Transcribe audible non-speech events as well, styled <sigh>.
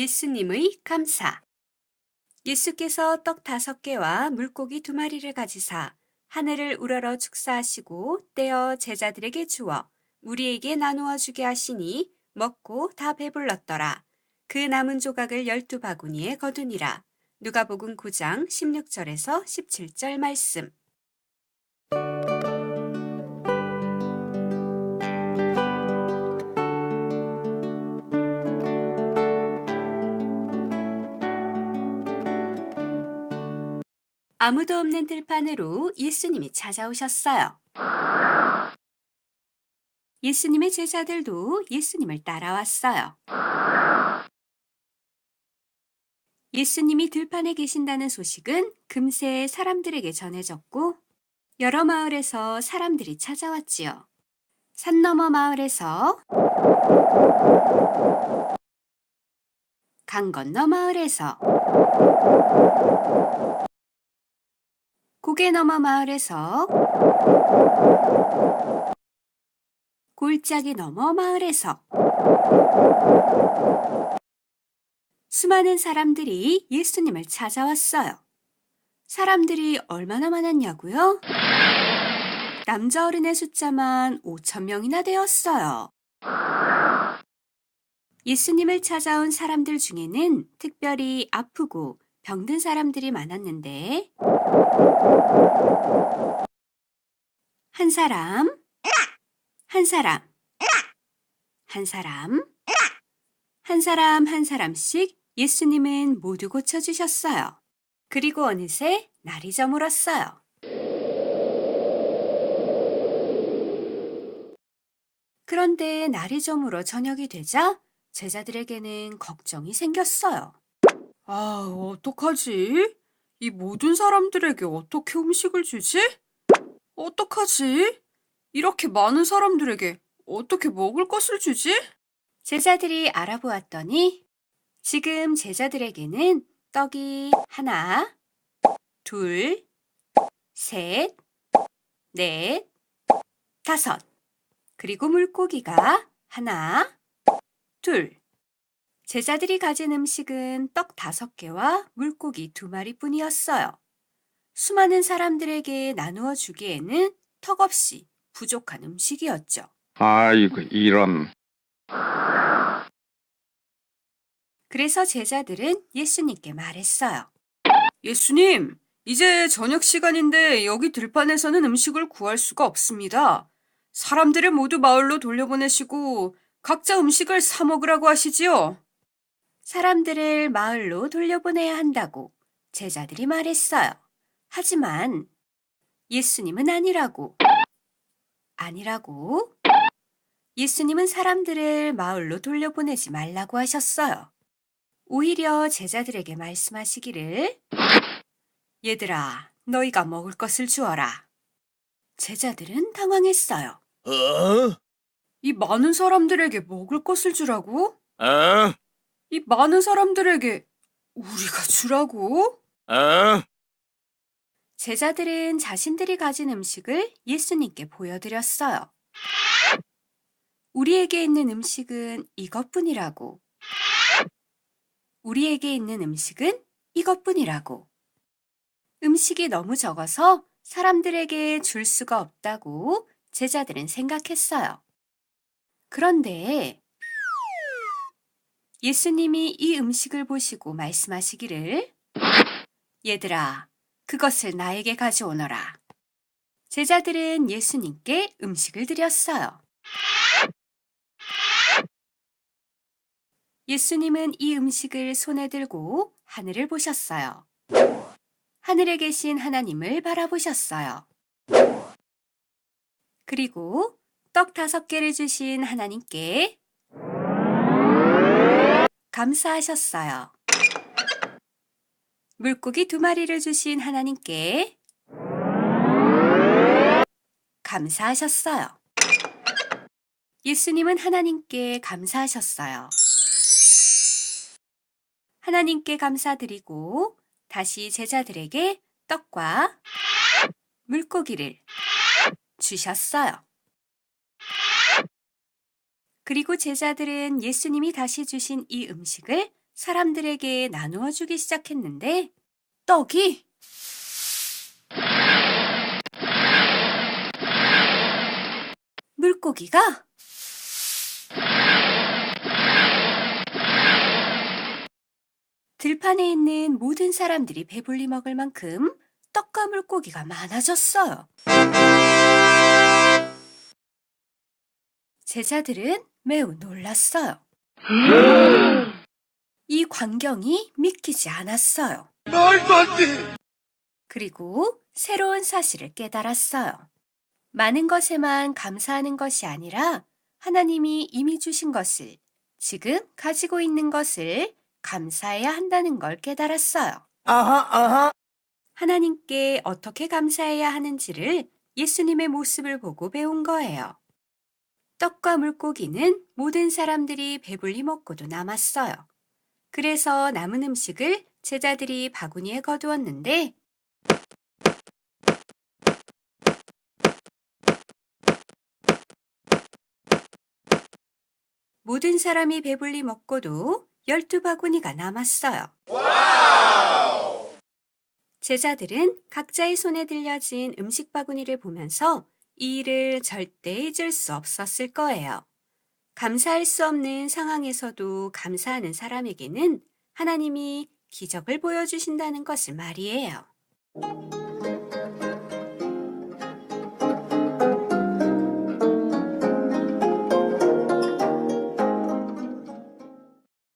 예수님의 감사. 예수께서 떡 다섯 개와 물고기 두 마리를 가지사 하늘을 우러러 축사하시고 떼어 제자들에게 주어 우리에게 나누어 주게 하시니 먹고 다 배불렀더라. 그 남은 조각을 열두 바구니에 거두니라. 누가복음 9장 16절에서 17절 말씀. 아무도 없는 들판으로 예수님이 찾아오셨어요. 예수님의 제자들도 예수님을 따라왔어요. 예수님이 들판에 계신다는 소식은 금세 사람들에게 전해졌고 여러 마을에서 사람들이 찾아왔지요. 산 너머 마을에서 강 건너 마을에서 고개 너머 마을에서 골짜기 너머 마을에서 수많은 사람들이 예수님을 찾아왔어요. 사람들이 얼마나 많았냐고요? 남자 어른의 숫자만 5천 명이나 되었어요. 예수님을 찾아온 사람들 중에는 특별히 아프고 병든 사람들이 많았는데 한 사람, 한 사람, 한 사람, 한 사람 한 사람씩 예수님은 모두 고쳐주셨어요. 그리고 어느새 날이 저물었어요. 그런데 날이 저물어 저녁이 되자 제자들에게는 걱정이 생겼어요. 아, 어떡하지? 이 모든 사람들에게 어떻게 음식을 주지? 어떡하지? 이렇게 많은 사람들에게 어떻게 먹을 것을 주지? 제자들이 알아보았더니 지금 제자들에게는 떡이 하나, 둘, 셋, 넷, 다섯, 그리고 물고기가 하나, 둘. 제자들이 가진 음식은 떡 다섯 개와 물고기 두 마리 뿐이었어요. 수많은 사람들에게 나누어 주기에는 턱없이 부족한 음식이었죠. 아이고, 이런. 그래서 제자들은 예수님께 말했어요. 예수님, 이제 저녁 시간인데 여기 들판에서는 음식을 구할 수가 없습니다. 사람들을 모두 마을로 돌려보내시고 각자 음식을 사 먹으라고 하시지요. 사람들을 마을로 돌려보내야 한다고 제자들이 말했어요. 하지만 예수님은 아니라고. 아니라고. 예수님은 사람들을 마을로 돌려보내지 말라고 하셨어요. 오히려 제자들에게 말씀하시기를 얘들아, 너희가 먹을 것을 주어라. 제자들은 당황했어요. 어? 이 많은 사람들에게 먹을 것을 주라고? 어? 이 많은 사람들에게 우리가 주라고? 어? 제자들은 자신들이 가진 음식을 예수님께 보여드렸어요. 우리에게 있는 음식은 이것뿐이라고. 우리에게 있는 음식은 이것뿐이라고. 음식이 너무 적어서 사람들에게 줄 수가 없다고 제자들은 생각했어요. 그런데 예수님이 이 음식을 보시고 말씀하시기를 얘들아, 그것을 나에게 가져오너라. 제자들은 예수님께 음식을 드렸어요. 예수님은 이 음식을 손에 들고 하늘을 보셨어요. 하늘에 계신 하나님을 바라보셨어요. 그리고 떡 다섯 개를 주신 하나님께 감사하셨어요. 물고기 두 마리를 주신 하나님께 감사하셨어요. 예수님은 하나님께 감사하셨어요. 하나님께 감사드리고 다시 제자들에게 떡과 물고기를 주셨어요. 그리고 제자들은 예수님이 다시 주신 이 음식을 사람들에게 나누어 주기 시작했는데 떡이 물고기가 들판에 있는 모든 사람들이 배불리 먹을 만큼 떡과 물고기가 많아졌어요. 제자들은 매우 놀랐어요. <gasps> 이 광경이 믿기지 않았어요. 그리고 새로운 사실을 깨달았어요. 많은 것에만 감사하는 것이 아니라 하나님이 이미 주신 것을, 지금 가지고 있는 것을 감사해야 한다는 걸 깨달았어요. 하나님께 어떻게 감사해야 하는지를 예수님의 모습을 보고 배운 거예요. 떡과 물고기는 모든 사람들이 배불리 먹고도 남았어요. 그래서 남은 음식을 제자들이 바구니에 거두었는데 모든 사람이 배불리 먹고도 열두 바구니가 남았어요. 제자들은 각자의 손에 들려진 음식 바구니를 보면서 이 일을 절대 잊을 수 없었을 거예요. 감사할 수 없는 상황에서도 감사하는 사람에게는 하나님이 기적을 보여주신다는 것을 말이에요.